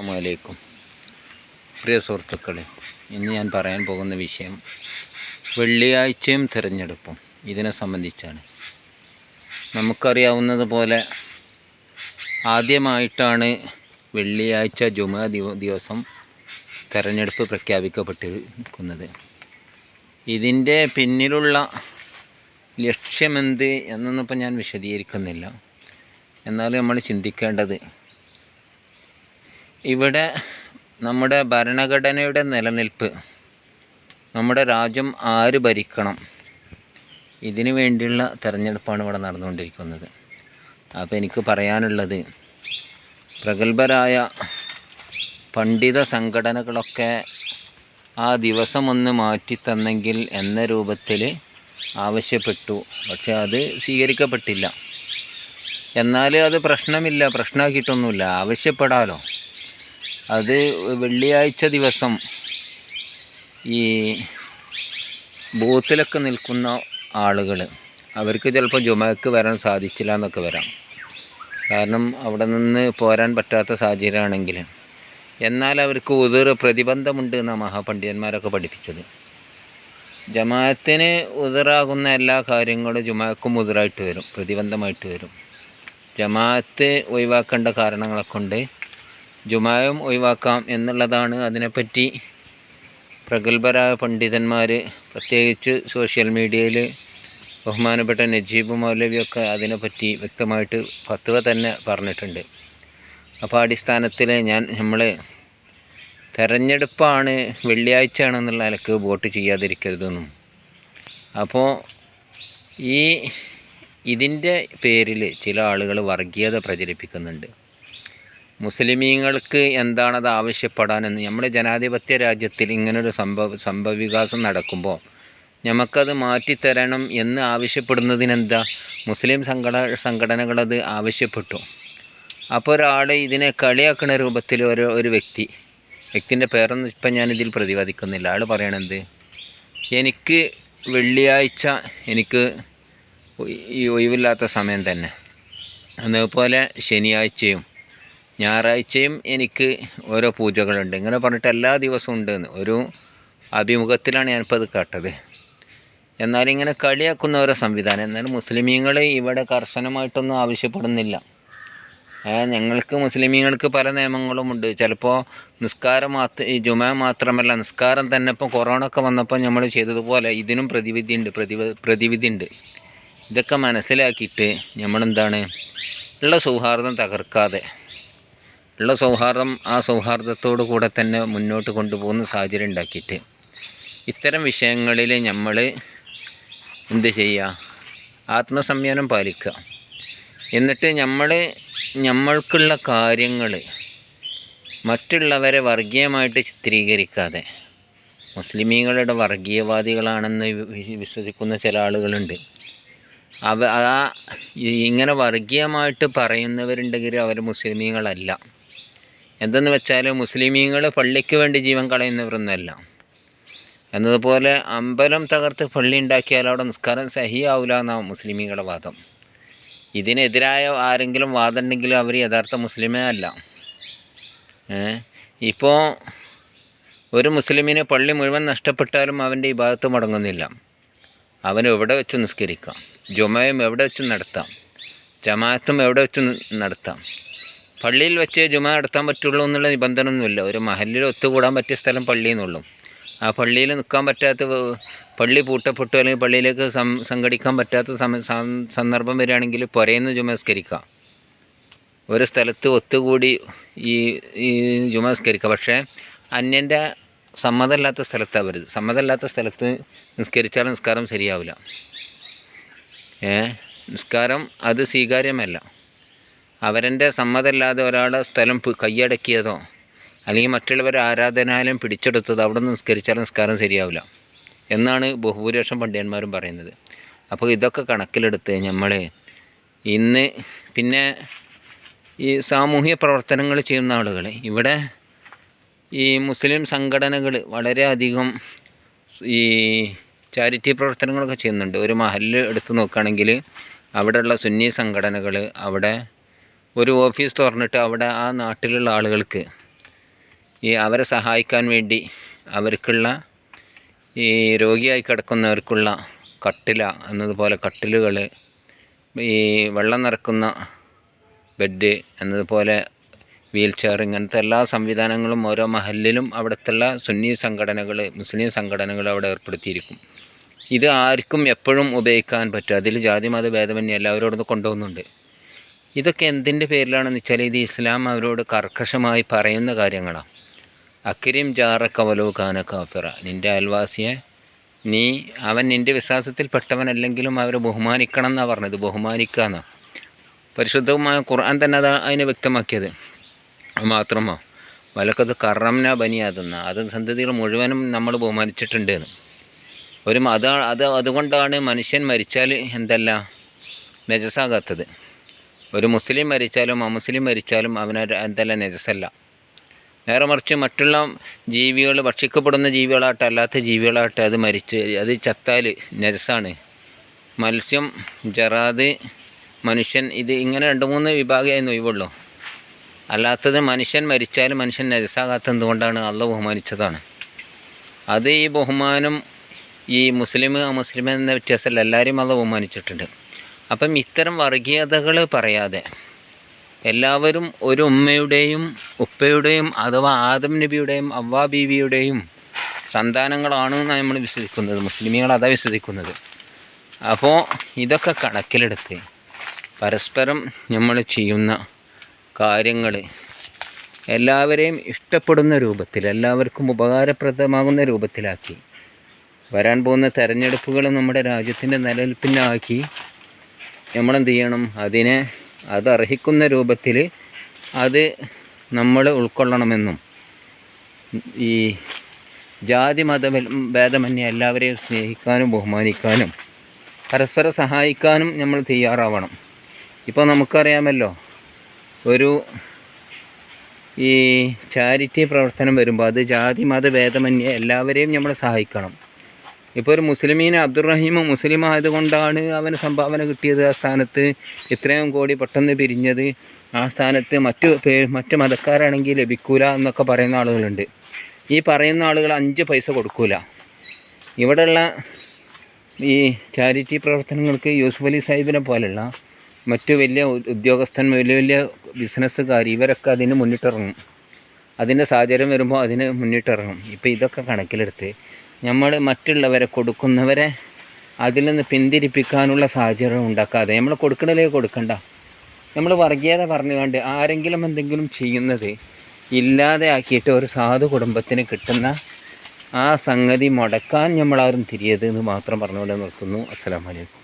അസ്സാമലൈക്കും പ്രിയ സുഹൃത്തുക്കളെ ഇന്ന് ഞാൻ പറയാൻ പോകുന്ന വിഷയം വെള്ളിയാഴ്ചയും തിരഞ്ഞെടുപ്പും. ഇതിനെ സംബന്ധിച്ചാണ്. നമുക്കറിയാവുന്നത് പോലെ ആദ്യമായിട്ടാണ് വെള്ളിയാഴ്ച ജുമ ദിവസം തെരഞ്ഞെടുപ്പ് പ്രഖ്യാപിക്കപ്പെട്ടിരിക്കുന്നത്. ഇതിന്റെ പിന്നിലുള്ള ലക്ഷ്യമെന്ത് എന്നൊന്നും ഇപ്പം ഞാൻ വിശദീകരിക്കുന്നില്ല. എന്നാലും നമ്മൾ ചിന്തിക്കേണ്ടത് ഇവിടെ നമ്മുടെ ഭരണഘടനയുടെ നിലനിൽപ്പ് നമ്മുടെ രാജ്യം ആര് ഭരിക്കണം ഇതിനു വേണ്ടിയുള്ള തെരഞ്ഞെടുപ്പാണ് ഇവിടെ നടന്നുകൊണ്ടിരിക്കുന്നത്. അപ്പോൾ എനിക്ക് പറയാനുള്ളത് പ്രഗത്ഭരായ പണ്ഡിത സംഘടനകളൊക്കെ ആ ദിവസം ഒന്ന് മാറ്റി തന്നെങ്കിൽ എന്ന രൂപത്തിൽ ആവശ്യപ്പെട്ടു. പക്ഷെ അത് സ്വീകരിക്കപ്പെട്ടില്ല. എന്നാൽ അത് പ്രശ്നമില്ല പ്രശ്നമാക്കിയിട്ടൊന്നുമില്ല. ആവശ്യപ്പെടാലോ? അത് വെള്ളിയാഴ്ച ദിവസം ഈ ബൂത്തിലൊക്കെ നിൽക്കുന്ന ആളുകൾ അവർക്ക് ചിലപ്പോൾ ജുമയ്ക്ക് വരാൻ സാധിച്ചില്ല എന്നൊക്കെ വരാം. കാരണം അവിടെ നിന്ന് പോരാൻ പറ്റാത്ത സാഹചര്യമാണെങ്കിൽ എന്നാൽ അവർക്ക് ഉതിർ പ്രതിബന്ധമുണ്ട് എന്നാണ് മഹാപണ്ഡിതന്മാരൊക്കെ പഠിപ്പിച്ചത്. ജമാഅത്തിന് ഉതിറാകുന്ന എല്ലാ കാര്യങ്ങളും ജുമാക്കും ഉതിറായിട്ട് വരും പ്രതിബന്ധമായിട്ട് വരും. ജമാഅത്ത് ഒഴിവാക്കേണ്ട കാരണങ്ങളൊക്കെ കൊണ്ട് ജുമായും ഒഴിവാക്കാം എന്നുള്ളതാണ് അതിനെപ്പറ്റി പ്രഗത്ഭരായ പണ്ഡിതന്മാർ പ്രത്യേകിച്ച് സോഷ്യൽ മീഡിയയിൽ ബഹുമാനപ്പെട്ട നജീബ് മൗലവിയൊക്കെ അതിനെപ്പറ്റി വ്യക്തമായിട്ട് ഫത്വ തന്നെ പറഞ്ഞിട്ടുണ്ട്. അപ്പോൾ അടിസ്ഥാനത്തിൽ ഞാൻ നമ്മൾ തെരഞ്ഞെടുപ്പാണ് വെള്ളിയാഴ്ചയാണെന്നുള്ള നിലയ്ക്ക് വോട്ട് ചെയ്യാതിരിക്കരുതെന്നും. അപ്പോൾ ഈ ഇതിന്റെ പേരിൽ ചില ആളുകൾ വർഗീയത പ്രചരിപ്പിക്കുന്നുണ്ട്. മുസ്ലിമീങ്ങൾക്ക് എന്താണത് ആവശ്യപ്പെടാനെന്ന്. നമ്മുടെ ജനാധിപത്യ രാജ്യത്തിൽ ഇങ്ങനൊരു സംഭവ സംഭവവികാസം നടക്കുമ്പോൾ നമുക്കത് മാറ്റിത്തരണം എന്ന് ആവശ്യപ്പെടുന്നതിനെന്താ? മുസ്ലിം സംഘട സംഘടനകളത് ആവശ്യപ്പെട്ടു. അപ്പോൾ ഒരാൾ ഇതിനെ കളിയാക്കുന്ന രൂപത്തിൽ ഒരു ഒരു വ്യക്തി വ്യക്തിന്റെ പേരൊന്നും ഇപ്പം ഞാനിതിൽ പ്രതിപാദിക്കുന്നില്ല. ആൾ പറയണത് എനിക്ക് വെള്ളിയാഴ്ച എനിക്ക് ഈ ഒഴിവില്ലാത്ത സമയം തന്നെ. അതേപോലെ ശനിയാഴ്ചയും ഞായറാഴ്ചയും എനിക്ക് ഓരോ പൂജകളുണ്ട്. ഇങ്ങനെ പറഞ്ഞിട്ട് എല്ലാ ദിവസവും ഉണ്ടെന്ന്. ഒരു അഭിമുഖത്തിലാണ് ഞാനിപ്പോൾ അത് കേട്ടത്. എന്നാലിങ്ങനെ കളിയാക്കുന്ന ഓരോ സംവിധാനം. എന്നാലും മുസ്ലിമീങ്ങൾ ഇവിടെ കർശനമായിട്ടൊന്നും ആവശ്യപ്പെടുന്നില്ല. ഞങ്ങൾക്ക് മുസ്ലിമീങ്ങൾക്ക് പല നിയമങ്ങളുമുണ്ട്. ചിലപ്പോൾ നിസ്കാരം മാത്രം ഈ ജുമ മാത്രമല്ല നിസ്കാരം തന്നെ ഇപ്പോൾ കൊറോണ ഒക്കെ വന്നപ്പോൾ നമ്മൾ ചെയ്തതുപോലെ ഇതിനും പ്രതിവിധി ഉണ്ട് പ്രതിവ പ്രതിവിധി ഉണ്ട് ഇതൊക്കെ മനസ്സിലാക്കിയിട്ട് നമ്മളെന്താണ്? ഉള്ള സൗഹാർദ്ദം തകർക്കാതെ ഉള്ള സൗഹാർദ്ദം ആ സൗഹാർദ്ദത്തോടു കൂടെ തന്നെ മുന്നോട്ട് കൊണ്ടുപോകുന്ന സാഹചര്യം ഉണ്ടാക്കിയിട്ട് ഇത്തരം വിഷയങ്ങളിൽ നമ്മൾ എന്ത് ചെയ്യുക? ആത്മസംയമനം പാലിക്കുക. എന്നിട്ട് നമ്മൾ നമ്മൾക്കുള്ള കാര്യങ്ങൾ മറ്റുള്ളവരെ വർഗീയമായിട്ട് ചിത്രീകരിക്കാതെ മുസ്ലിമീങ്ങളുടെ വർഗീയവാദികളാണെന്ന് വിശ്വസിക്കുന്ന ചില ആളുകളുണ്ട്. അവ ആ ഇങ്ങനെ വർഗീയമായിട്ട് പറയുന്നവരുണ്ടെങ്കിൽ അവർ മുസ്ലിമീങ്ങളല്ല. എന്തെന്ന് വെച്ചാൽ മുസ്ലിമീങ്ങൾ പള്ളിക്ക് വേണ്ടി ജീവൻ കളയുന്നവരൊന്നുമല്ല എന്നതുപോലെ അമ്പലം തകർത്ത് പള്ളി ഉണ്ടാക്കിയാൽ അവിടെ നിസ്കാരം സഹിയാവില്ല എന്നാണ് മുസ്ലിമീങ്ങളുടെ വാദം. ഇതിനെതിരായ ആരെങ്കിലും വാദം ഉണ്ടെങ്കിൽ അവർ യഥാർത്ഥ മുസ്ലിമേ അല്ല. ഇപ്പോൾ ഒരു മുസ്ലിമിന് പള്ളി മുഴുവൻ നഷ്ടപ്പെട്ടാലും അവന്റെ ഈ ഭാഗത്ത് മടങ്ങുന്നില്ല. അവൻ എവിടെ വെച്ച് നിസ്കരിക്കാം? ജുമയും എവിടെ വെച്ച് നടത്താം? ജമാഅത്തും എവിടെ വെച്ച് നടത്താം? പള്ളിയിൽ വെച്ച് ജുമ നടത്താൻ പറ്റുള്ളൂ എന്നുള്ള നിബന്ധനയൊന്നുമില്ല. ഒരു മഹലിൽ ഒത്തുകൂടാൻ പറ്റിയ സ്ഥലം പള്ളി എന്നുള്ളൂ ആ പള്ളിയിൽ നിൽക്കാൻ പറ്റാത്ത പള്ളി പൂട്ടപ്പെട്ടു അല്ലെങ്കിൽ പള്ളിയിലേക്ക് സംഘടിക്കാൻ പറ്റാത്ത സന്ദർഭം വരികയാണെങ്കിൽ പുരയെന്ന് ജുമസ്കരിക്കാം ഒരു സ്ഥലത്ത് ഒത്തുകൂടി ഈ ഈ ജുമസ്കരിക്കുക. പക്ഷേ അന്യന്റെ സമ്മതമില്ലാത്ത സ്ഥലത്താണ് വരുത് സമ്മതമില്ലാത്ത സ്ഥലത്ത് നിസ്കരിച്ചാൽ നിസ്കാരം ശരിയാവില്ല. ഏ? നിസ്കാരം അത് സ്വീകാര്യമല്ല. അവരന്റെ സമ്മതമില്ലാതെ ഒരാൾ സ്ഥലം കൈയടക്കിയതോ അല്ലെങ്കിൽ മറ്റുള്ളവർ ആരാധനാലയം പിടിച്ചെടുത്തതോ അവിടെ നിന്ന് നിസ്കരിച്ചാൽ നിസ്കാരം ശരിയാവില്ല എന്നാണ് ബഹുഭൂരിപക്ഷം പണ്ഡിതന്മാരും പറയുന്നത്. അപ്പോൾ ഇതൊക്കെ കണക്കിലെടുത്ത് നമ്മൾ ഇന്ന് പിന്നെ ഈ സാമൂഹ്യ പ്രവർത്തനങ്ങൾ ചെയ്യുന്ന ആളുകൾ ഇവിടെ ഈ മുസ്ലിം സംഘടനകൾ വളരെയധികം ഈ ചാരിറ്റി പ്രവർത്തനങ്ങളൊക്കെ ചെയ്യുന്നുണ്ട്. ഒരു മഹൽ എടുത്ത് നോക്കുകയാണെങ്കിൽ അവിടെയുള്ള സുന്നി സംഘടനകൾ അവിടെ ഒരു ഓഫീസ് തുറന്നിട്ട് അവിടെ ആ നാട്ടിലുള്ള ആളുകൾക്ക് ഈ അവരെ സഹായിക്കാൻ വേണ്ടി അവർക്കുള്ള ഈ രോഗിയായി കിടക്കുന്നവർക്കുള്ള കട്ടില എന്നതുപോലെ കട്ടിലുകൾ ഈ വെള്ളം നിറക്കുന്ന ബെഡ് എന്നതുപോലെ വീൽ ചെയർ ഇങ്ങനത്തെ എല്ലാ സംവിധാനങ്ങളും ഓരോ മഹലിലും അവിടുത്തുള്ള സുന്നി സംഘടനകൾ മുസ്ലിം സംഘടനകൾ അവിടെ ഏർപ്പെടുത്തിയിരിക്കും. ഇത് ആർക്കും എപ്പോഴും ഉപയോഗിക്കാൻ പറ്റും. അതിൽ ജാതി മത ഭേദമന്യേ എല്ലാവരോടും കൊണ്ടുപോകുന്നുണ്ട്. ഇതൊക്കെ എന്തിന്റെ പേരിലാണെന്ന് വെച്ചാൽ ഇത് ഇസ്ലാം അവരോട് കർക്കശമായി പറയുന്ന കാര്യങ്ങളാണ് അക്രീം ജാറ കവലോ ഖാന കാഫിറ. നിന്റെ അയൽവാസിയെ നീ അവൻ നിന്റെ വിശ്വാസത്തിൽപ്പെട്ടവനല്ലെങ്കിലും അവരെ ബഹുമാനിക്കണം എന്നാണ് പറഞ്ഞത്. ബഹുമാനിക്കുക എന്നാണ് പരിശുദ്ധമായ ഖുർആൻ തന്നെ അത് അതിനെ വ്യക്തമാക്കിയത്. മാത്രമോ. വലക്കത് കറംന ബനിയാതെന്ന അത് സന്തതികൾ മുഴുവനും നമ്മൾ ബഹുമാനിച്ചിട്ടുണ്ട് എന്ന്. ഒരു അത് അത് അതുകൊണ്ടാണ് മനുഷ്യൻ മരിച്ചാൽ എന്തല്ല? നജസാകാത്തത്. ഒരു മുസ്ലിം മരിച്ചാലും അമുസ്ലിം മരിച്ചാലും അവന് എന്തല്ല നജസല്ല. നേരെ മറിച്ച് മറ്റുള്ള ജീവികൾ ഭക്ഷിക്കപ്പെടുന്ന ജീവികളാകട്ടെ അല്ലാത്ത ജീവികളാകട്ടെ അത് മരിച്ച് അത് ചത്താൽ നജസാണ്. മത്സ്യം ജറാദ് മനുഷ്യൻ ഇത് ഇങ്ങനെ രണ്ട് മൂന്ന് വിഭാഗമായി നൊയ്വുള്ളൂ അല്ലാത്തത് മനുഷ്യൻ മരിച്ചാൽ മനുഷ്യൻ നജസാകാത്ത എന്തുകൊണ്ടാണ് അള്ള ബഹുമാനിച്ചതാണ്. അത് ഈ ബഹുമാനം ഈ മുസ്ലിം അമുസ്ലിം എന്ന വ്യത്യാസമല്ല. എല്ലാവരും അള്ള ബഹുമാനിച്ചിട്ടുണ്ട്. അപ്പം ഇത്തരം വർഗീയതകൾ പറയാതെ എല്ലാവരും ഒരു ഉമ്മയുടെയും ഉപ്പയുടെയും അഥവാ ആദം നബിയുടെയും അവ്വാ ബീവിയുടെയും സന്താനങ്ങളാണ് നമ്മൾ വിശ്വസിക്കുന്നത്. മുസ്ലിമികൾ അതാ വിശ്വസിക്കുന്നത്. അപ്പോൾ ഇതൊക്കെ കണക്കിലെടുത്ത് പരസ്പരം നമ്മൾ ചെയ്യുന്ന കാര്യങ്ങൾ എല്ലാവരെയും ഇഷ്ടപ്പെടുന്ന രൂപത്തിൽ എല്ലാവർക്കും ഉപകാരപ്രദമാകുന്ന രൂപത്തിലാക്കി വരാൻ പോകുന്ന തെരഞ്ഞെടുപ്പുകൾ നമ്മുടെ രാജ്യത്തിന്റെ നിലനിൽപ്പിനാക്കി നമ്മളെന്ത് ചെയ്യണം അതിനെ അതർഹിക്കുന്ന രൂപത്തിൽ അത് നമ്മൾ ഉൾക്കൊള്ളണമെന്നും. ഈ ജാതി മത ഭേദമന്യേ എല്ലാവരെയും സ്നേഹിക്കാനും ബഹുമാനിക്കാനും പരസ്പരം സഹായിക്കാനും നമ്മൾ തയ്യാറാവണം. ഇപ്പോൾ നമുക്കറിയാമല്ലോ ഒരു ഈ ചാരിറ്റി പ്രവർത്തനം വരുമ്പോൾ അത് ജാതി മത ഭേദമന്യേ എല്ലാവരെയും നമ്മൾ സഹായിക്കണം. ഇപ്പോൾ ഒരു മുസ്ലിമീൻ അബ്ദുറഹീം മുസ്ലിം ആയതുകൊണ്ടാണ് അവന് സംഭാവന കിട്ടിയത് ആ സ്ഥാനത്ത്. ഇത്രയും കോടി പെട്ടെന്ന് പിരിഞ്ഞത് ആ സ്ഥാനത്ത് മറ്റു മറ്റു മതക്കാരാണെങ്കിൽ ലഭിക്കൂല എന്നൊക്കെ പറയുന്ന ആളുകളുണ്ട്. ഈ പറയുന്ന ആളുകൾ അഞ്ച് പൈസ കൊടുക്കൂല. ഇവിടെയുള്ള ഈ ചാരിറ്റി പ്രവർത്തനങ്ങൾക്ക് യൂസുഫ് അലി സാഹിബിനെ പോലെയുള്ള മറ്റു വലിയ ഉദ്യോഗസ്ഥൻ വലിയ വലിയ ബിസിനസ്സുകാർ ഇവരൊക്കെ അതിന് മുന്നിട്ടിറങ്ങും. അതിന്റെ സാഹചര്യം വരുമ്പോൾ അതിന് മുന്നിട്ടിറങ്ങും. ഇപ്പോൾ ഇതൊക്കെ കണക്കിലെടുത്ത് നമ്മൾ മറ്റുള്ളവരെ കൊടുക്കുന്നവരെ അതിൽ നിന്ന് പിന്തിരിപ്പിക്കാനുള്ള സാഹചര്യം ഉണ്ടാക്കാതെ നമ്മൾ കൊടുക്കണല്ലേ കൊടുക്കണ്ട. നമ്മൾ വർഗീയത പറഞ്ഞുകൊണ്ട് ആരെങ്കിലും എന്തെങ്കിലും ചെയ്യുന്നത് ഇല്ലാതെ ആക്കിയിട്ട് ഒരു സാധു കുടുംബത്തിന് കിട്ടുന്ന ആ സംഗതി മുടക്കാൻ നമ്മളാരും തിരിയത് എന്ന് മാത്രം പറഞ്ഞുകൊണ്ട് നിർത്തുന്നു. അസ്സലാമലൈക്കും